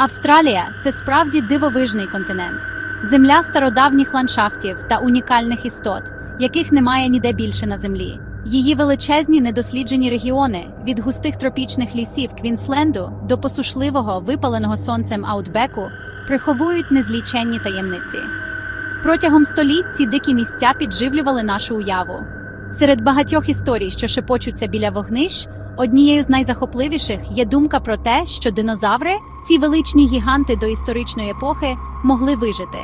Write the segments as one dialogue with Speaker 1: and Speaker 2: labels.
Speaker 1: Австралія це справді дивовижний континент, земля стародавніх ландшафтів та унікальних істот, яких немає ніде більше на землі. Її величезні недосліджені регіони від густих тропічних лісів Квінсленду до посушливого випаленого сонцем Аутбеку приховують незліченні таємниці. Протягом століть ці дикі місця підживлювали нашу уяву. Серед багатьох історій, що шепочуться біля вогнищ, однією з найзахопливіших є думка про те, що динозаври, ці величні гіганти до історичної епохи, могли вижити.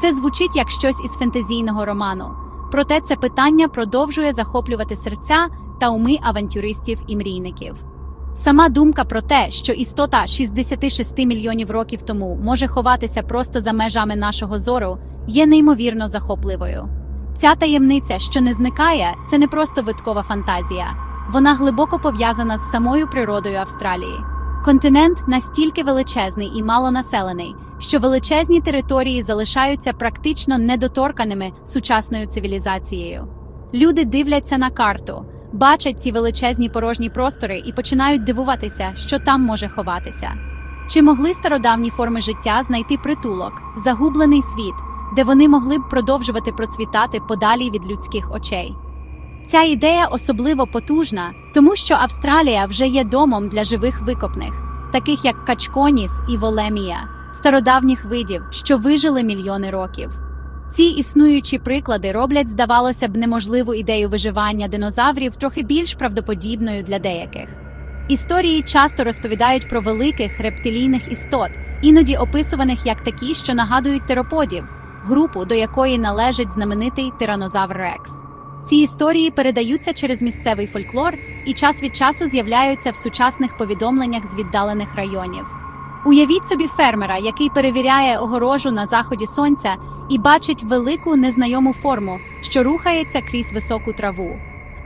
Speaker 1: Це звучить як щось із фентезійного роману. Проте це питання продовжує захоплювати серця та уми авантюристів і мрійників. Сама думка про те, що істота 66 мільйонів років тому може ховатися просто за межами нашого зору, є неймовірно захопливою. Ця таємниця, що не зникає, це не просто виткова фантазія. Вона глибоко пов'язана з самою природою Австралії. Континент настільки величезний і малонаселений, що величезні території залишаються практично недоторканими сучасною цивілізацією. Люди дивляться на карту, бачать ці величезні порожні простори і починають дивуватися, що там може ховатися. Чи могли стародавні форми життя знайти притулок, загублений світ, де вони могли б продовжувати процвітати подалі від людських очей? Ця ідея особливо потужна, тому що Австралія вже є домом для живих викопних, таких як качконіс і волемія, стародавніх видів, що вижили мільйони років. Ці існуючі приклади роблять, здавалося б, неможливу ідею виживання динозаврів трохи більш правдоподібною для деяких. Історії часто розповідають про великих рептилійних істот, іноді описуваних як такі, що нагадують тероподів, групу, до якої належить знаменитий тиранозавр Рекс. Ці історії передаються через місцевий фольклор і час від часу з'являються в сучасних повідомленнях з віддалених районів. Уявіть собі фермера, який перевіряє огорожу на заході сонця і бачить велику незнайому форму, що рухається крізь високу траву.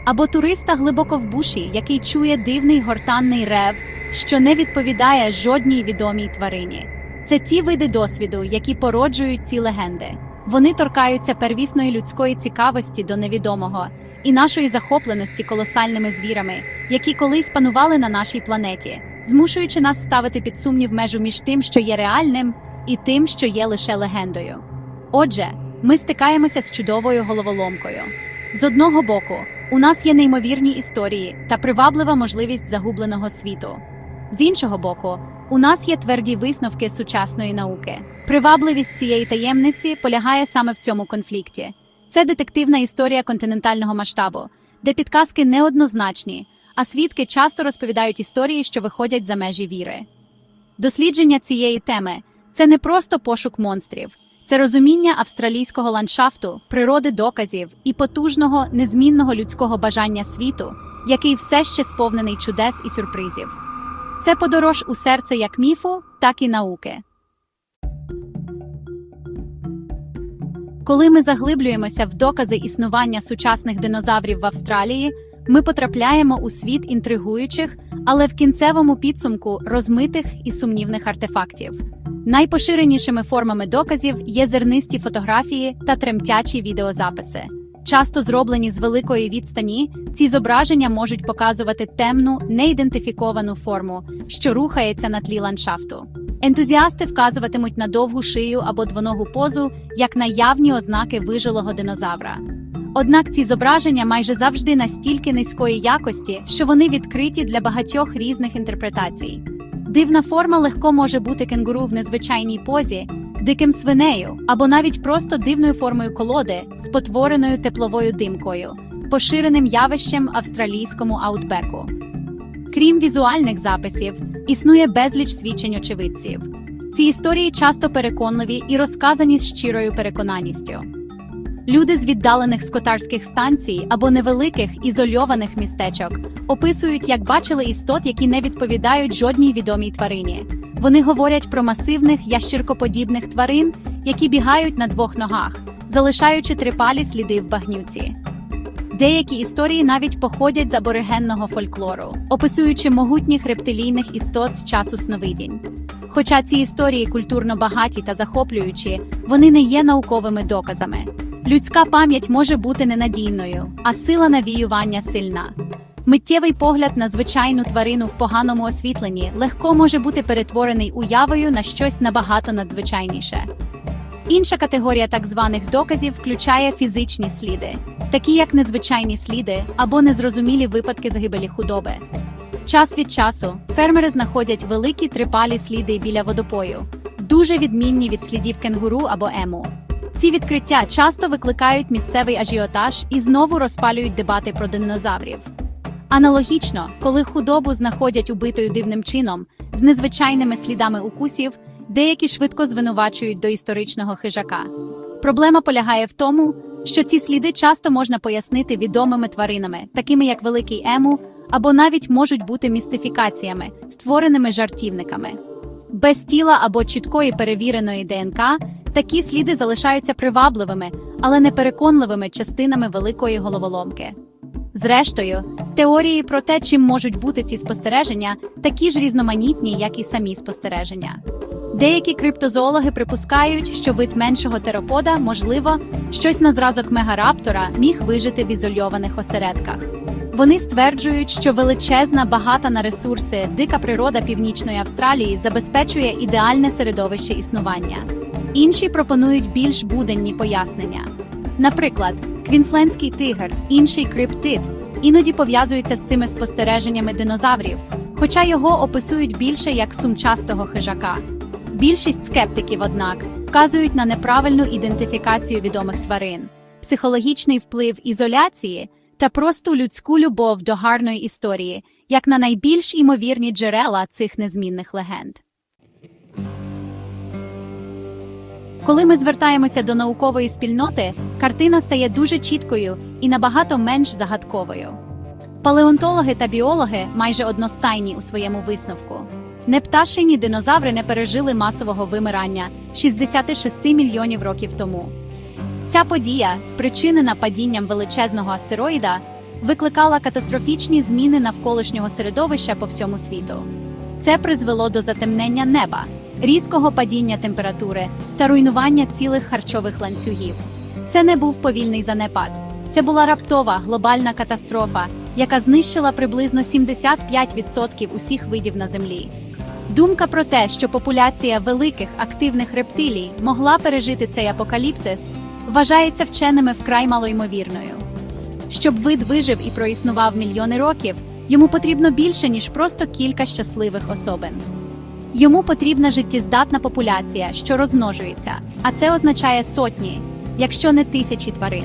Speaker 1: Або туриста глибоко в буші, який чує дивний гортанний рев, що не відповідає жодній відомій тварині. Це ті види досвіду, які породжують ці легенди. Вони торкаються первісної людської цікавості до невідомого і нашої захопленості колосальними звірами, які колись панували на нашій планеті, змушуючи нас ставити під сумнів межу між тим, що є реальним, і тим, що є лише легендою. Отже, ми стикаємося з чудовою головоломкою. З одного боку, у нас є неймовірні історії та приваблива можливість загубленого світу. З іншого боку, у нас є тверді висновки сучасної науки. Привабливість цієї таємниці полягає саме в цьому конфлікті. Це детективна історія континентального масштабу, де підказки неоднозначні, а свідки часто розповідають історії, що виходять за межі віри. Дослідження цієї теми це не просто пошук монстрів, це розуміння австралійського ландшафту, природи доказів і потужного, незмінного людського бажання світу, який все ще сповнений чудес і сюрпризів. Це подорож у серце як міфу, так і науки. Коли ми заглиблюємося в докази існування сучасних динозаврів в Австралії, ми потрапляємо у світ інтригуючих, але в кінцевому підсумку розмитих і сумнівних артефактів. Найпоширенішими формами доказів є зернисті фотографії та тремтячі відеозаписи. Часто зроблені з великої відстані, ці зображення можуть показувати темну, неідентифіковану форму, що рухається на тлі ландшафту. Ентузіасти вказуватимуть на довгу шию або двоногу позу як наявні ознаки вижилого динозавра. Однак ці зображення майже завжди настільки низької якості, що вони відкриті для багатьох різних інтерпретацій. Дивна форма легко може бути кенгуру в незвичайній позі, диким свинею або навіть просто дивною формою колоди з потвореною тепловою димкою, поширеним явищем австралійському аутбеку. Крім візуальних записів, існує безліч свідчень очевидців. Ці історії часто переконливі і розказані з щирою переконаністю. Люди з віддалених скотарських станцій або невеликих ізольованих містечок описують, як бачили істот, які не відповідають жодній відомій тварині. Вони говорять про масивних ящіркоподібних тварин, які бігають на двох ногах, залишаючи трипалі сліди в багнюці. Деякі історії навіть походять з аборигенного фольклору, описуючи могутніх рептилійних істот з часу сновидінь. Хоча ці історії культурно багаті та захоплюючі, вони не є науковими доказами. Людська пам'ять може бути ненадійною, а сила навіювання сильна. Миттєвий погляд на звичайну тварину в поганому освітленні легко може бути перетворений уявою на щось набагато надзвичайніше. Інша категорія так званих доказів включає фізичні сліди, такі як незвичайні сліди або незрозумілі випадки загибелі худоби. Час від часу фермери знаходять великі трипалі сліди біля водопою, дуже відмінні від слідів кенгуру або ему. Ці відкриття часто викликають місцевий ажіотаж і знову розпалюють дебати про динозаврів. Аналогічно, коли худобу знаходять убитою дивним чином, з незвичайними слідами укусів, деякі швидко звинувачують до історичного хижака. Проблема полягає в тому, що ці сліди часто можна пояснити відомими тваринами, такими як великий ему, або навіть можуть бути містифікаціями, створеними жартівниками. Без тіла або чіткої перевіреної ДНК такі сліди залишаються привабливими, але непереконливими частинами великої головоломки. Зрештою, теорії про те, чим можуть бути ці спостереження, такі ж різноманітні, як і самі спостереження. Деякі криптозоологи припускають, що вид меншого теропода, можливо, щось на зразок мегараптора міг вижити в ізольованих осередках. Вони стверджують, що величезна, багата на ресурси, дика природа Північної Австралії забезпечує ідеальне середовище існування. Інші пропонують більш буденні пояснення. Наприклад, квінслендський тигр, інший криптит, іноді пов'язуються з цими спостереженнями динозаврів, хоча його описують більше як сумчастого хижака. Більшість скептиків, однак, вказують на неправильну ідентифікацію відомих тварин, психологічний вплив ізоляції та просту людську любов до гарної історії, як на найбільш імовірні джерела цих незмінних легенд. Коли ми звертаємося до наукової спільноти, картина стає дуже чіткою і набагато менш загадковою. Палеонтологи та біологи майже одностайні у своєму висновку. Не пташині динозаври не пережили масового вимирання 66 мільйонів років тому. Ця подія, спричинена падінням величезного астероїда, викликала катастрофічні зміни навколишнього середовища по всьому світу. Це призвело до затемнення неба, різкого падіння температури та руйнування цілих харчових ланцюгів. Це не був повільний занепад. Це була раптова глобальна катастрофа, яка знищила приблизно 75% усіх видів на землі. Думка про те, що популяція великих активних рептилій могла пережити цей апокаліпсис, вважається вченими вкрай малоймовірною. Щоб вид вижив і проіснував мільйони років, йому потрібно більше, ніж просто кілька щасливих особин. Йому потрібна життєздатна популяція, що розмножується, а це означає сотні, якщо не тисячі тварин.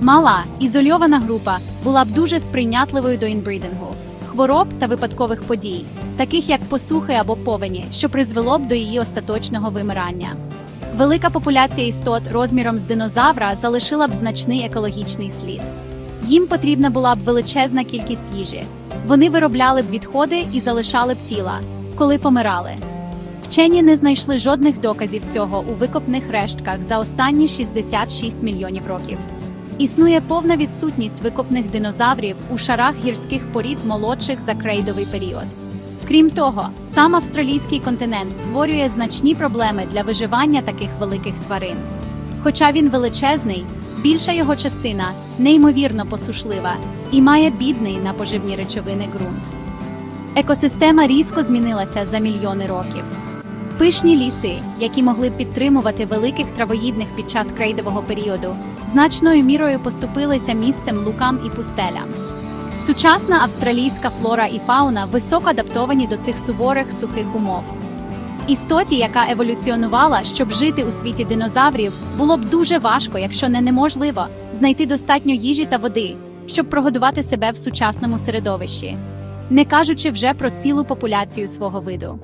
Speaker 1: Мала ізольована група була б дуже сприйнятливою до інбрідингу, хвороб та випадкових подій, таких як посухи або повені, що призвело б до її остаточного вимирання. Велика популяція істот розміром з динозавра залишила б значний екологічний слід. Їм потрібна була б величезна кількість їжі. Вони виробляли б відходи і залишали б тіла, коли помирали. Вчені не знайшли жодних доказів цього у викопних рештках за останні 66 мільйонів років. Існує повна відсутність викопних динозаврів у шарах гірських порід молодших за крейдовий період. Крім того, сам австралійський континент створює значні проблеми для виживання таких великих тварин. Хоча він величезний, більша його частина неймовірно посушлива і має бідний на поживні речовини ґрунт. Екосистема різко змінилася за мільйони років. Пишні ліси, які могли б підтримувати великих травоїдних під час крейдового періоду, значною мірою поступилися місцем лукам і пустелям. Сучасна австралійська флора і фауна високо адаптовані до цих суворих сухих умов. Істоті, яка еволюціонувала, щоб жити у світі динозаврів, було б дуже важко, якщо не неможливо, знайти достатньо їжі та води, щоб прогодувати себе в сучасному середовищі, не кажучи вже про цілу популяцію свого виду.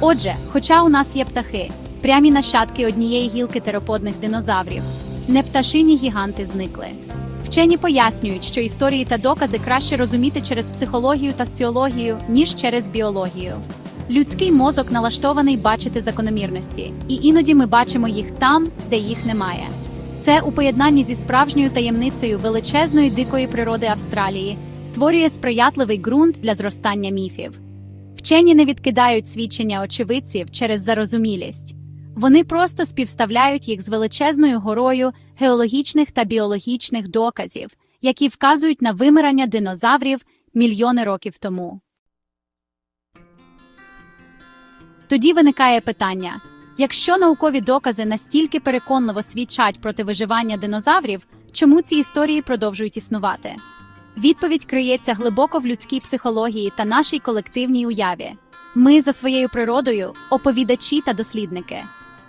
Speaker 1: Отже, хоча у нас є птахи, прямі нащадки однієї гілки тероподних динозаврів, не пташині гіганти зникли. Вчені пояснюють, що історії та докази краще розуміти через психологію та соціологію, ніж через біологію. Людський мозок налаштований бачити закономірності, і іноді ми бачимо їх там, де їх немає. Це у поєднанні зі справжньою таємницею величезної дикої природи Австралії створює сприятливий ґрунт для зростання міфів. Вчені не відкидають свідчення очевидців через зарозумілість. Вони просто співставляють їх з величезною горою геологічних та біологічних доказів, які вказують на вимирання динозаврів мільйони років тому. Тоді виникає питання: якщо наукові докази настільки переконливо свідчать проти виживання динозаврів, чому ці історії продовжують існувати? Відповідь криється глибоко в людській психології та нашій колективній уяві. Ми за своєю природою оповідачі та дослідники.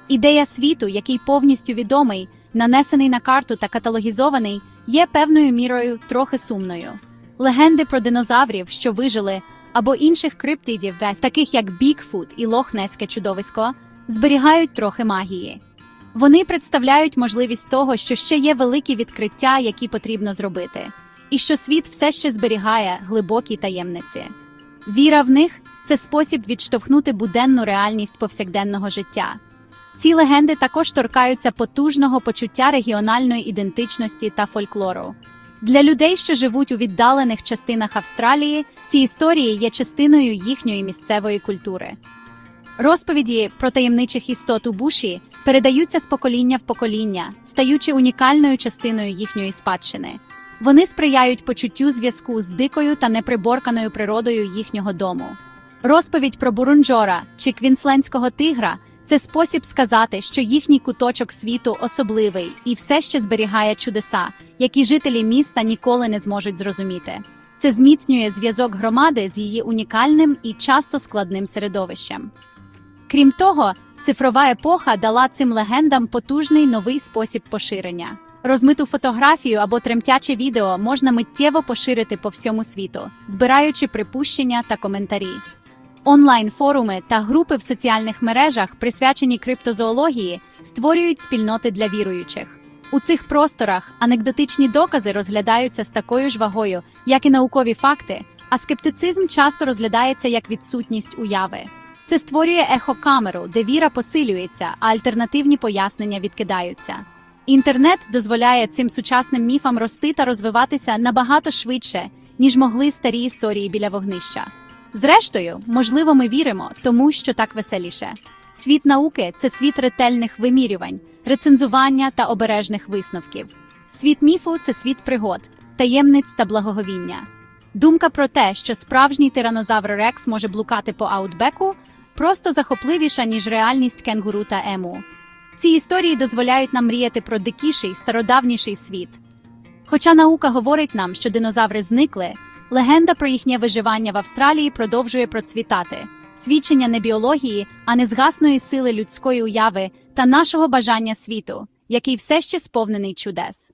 Speaker 1: Ідея світу, який повністю відомий, нанесений на карту та каталогізований, є певною мірою трохи сумною. Легенди про динозаврів, що вижили, або інших криптидів, таких як Бікфут і Лохнеське чудовисько, зберігають трохи магії. Вони представляють можливість того, що ще є великі відкриття, які потрібно зробити, і що світ все ще зберігає глибокі таємниці. Віра в них це спосіб відштовхнути буденну реальність повсякденного життя. Ці легенди також торкаються потужного почуття регіональної ідентичності та фольклору. Для людей, що живуть у віддалених частинах Австралії, ці історії є частиною їхньої місцевої культури. Розповіді про таємничих істот у буші передаються з покоління в покоління, стаючи унікальною частиною їхньої спадщини. Вони сприяють почуттю зв'язку з дикою та неприборканою природою їхнього дому. Розповідь про бурунджора чи квінслендського тигра це спосіб сказати, що їхній куточок світу особливий і все ще зберігає чудеса, які жителі міста ніколи не зможуть зрозуміти. Це зміцнює зв'язок громади з її унікальним і часто складним середовищем. Крім того, цифрова епоха дала цим легендам потужний новий спосіб поширення. Розмиту фотографію або тремтяче відео можна миттєво поширити по всьому світу, збираючи припущення та коментарі. Онлайн-форуми та групи в соціальних мережах, присвячені криптозоології, створюють спільноти для віруючих. У цих просторах анекдотичні докази розглядаються з такою ж вагою, як і наукові факти, а скептицизм часто розглядається як відсутність уяви. Це створює ехокамеру, де віра посилюється, а альтернативні пояснення відкидаються. Інтернет дозволяє цим сучасним міфам рости та розвиватися набагато швидше, ніж могли старі історії біля вогнища. Зрештою, можливо, ми віримо, тому що так веселіше. Світ науки це світ ретельних вимірювань, рецензування та обережних висновків. Світ міфу це світ пригод, таємниць та благоговіння. Думка про те, що справжній тиранозавр Рекс може блукати по аутбеку, просто захопливіша, ніж реальність кенгуру та ему. Ці історії дозволяють нам мріяти про дикіший, стародавніший світ. Хоча наука говорить нам, що динозаври зникли, легенда про їхнє виживання в Австралії продовжує процвітати, свідчення не біології, а незгасної сили людської уяви та нашого бажання світу, який все ще сповнений чудес.